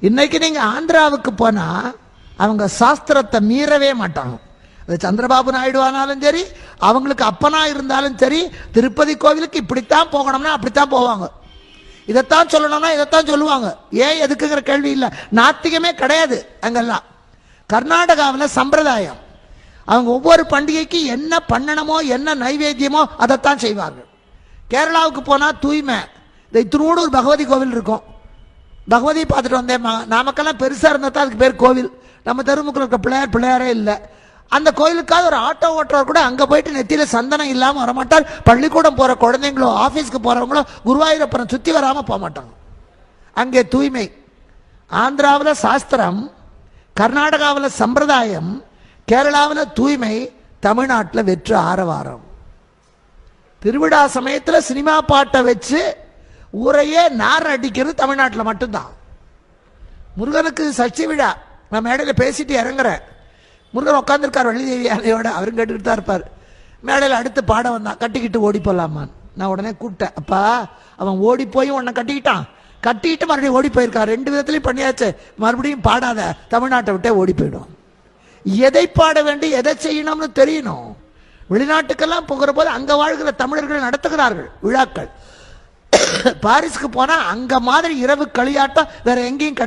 இன்னைக்கு நீங்கள் ஆந்திராவுக்கு போனால் அவங்க சாஸ்திரத்தை மீறவே மாட்டாங்க. அது சந்திரபாபு நாயுடு ஆனாலும் சரி அவங்களுக்கு அப்பனா இருந்தாலும் சரி திருப்பதி கோவிலுக்கு இப்படித்தான் போகணும்னா அப்படித்தான் போவாங்க. இதைத்தான் சொல்லணும்னா இதைத்தான் சொல்லுவாங்க. ஏன் எதுக்குங்கிற கேள்வி இல்லை. நாத்திகமே கிடையாது அங்கெல்லாம். கர்நாடகாவில் சம்பிரதாயம். அவங்க ஒவ்வொரு பண்டிகைக்கு என்ன பண்ணணுமோ என்ன நைவேத்தியமோ அதைத்தான் செய்வார்கள். கேரளாவுக்கு போனால் தூய்மை. இந்த இத்தினோடு ஒரு பகவதி கோவில் இருக்கும். பகவதி பார்த்துட்டு வந்தேன் நாமக்கெல்லாம் பெருசாக இருந்தால் தான் அதுக்கு பேர் கோவில். நம்ம தெருமுக்கில் இருக்க பிள்ளையார் பிள்ளையாரே இல்லை. அந்த கோயிலுக்காவது ஒரு ஆட்டோ ஓட்டுறவர் கூட அங்கே போயிட்டு நெத்தியில் சந்தனம் இல்லாமல் வரமாட்டார். பள்ளிக்கூடம் போகிற குழந்தைங்களோ ஆஃபீஸ்க்கு போகிறவங்களோ குருவாயூரப்பனை சுற்றி வராமல் போக மாட்டாங்க. அங்கே தூய்மை. ஆந்திராவில் சாஸ்திரம் கர்நாடகாவில் சம்பிரதாயம் கேரளாவில் தூய்மை தமிழ்நாட்டில் வெற்று ஆரவாரம். திருவிழா சமயத்தில் சினிமா பாட்டை வச்சு ஊரையே நார் அடிக்கிறது தமிழ்நாட்டில் மட்டும்தான். முருகனுக்கு சஷ்டி விழா நான் மேடையில் பேசிட்டு இறங்குறேன். முருகன் உட்காந்துருக்கார் வள்ளிதேவி யானையோட அவரும் கேட்டுக்கிட்டு தான் இருப்பார். மேடையில் அடுத்து பாடம் வந்தான். கட்டிக்கிட்டு ஓடி போகலாமான் நான் உடனே கூப்பிட்டேன். அப்பா அவன் ஓடி போய் உன்னை கட்டிக்கிட்டான். கட்டிக்கிட்டு மறுபடியும் ஓடி போயிருக்கான். ரெண்டு விதத்துலையும் பண்ணியாச்சு. மறுபடியும் பாடாத. தமிழ்நாட்டை விட்டே ஓடி போயிடும். எதை பாட வேண்டும் எதை செய்யணும்னு தெரியணும். வெளிநாட்டுக்கெல்லாம் போகிற போது அங்கே வாழ்கிற தமிழர்கள் நடத்துகிறார்கள் விழாக்கள். பாரிஸ்க்கு போனா அங்க மாதிரி இரவு களியாட்டம் வேற எங்கேயும் கிடையாது.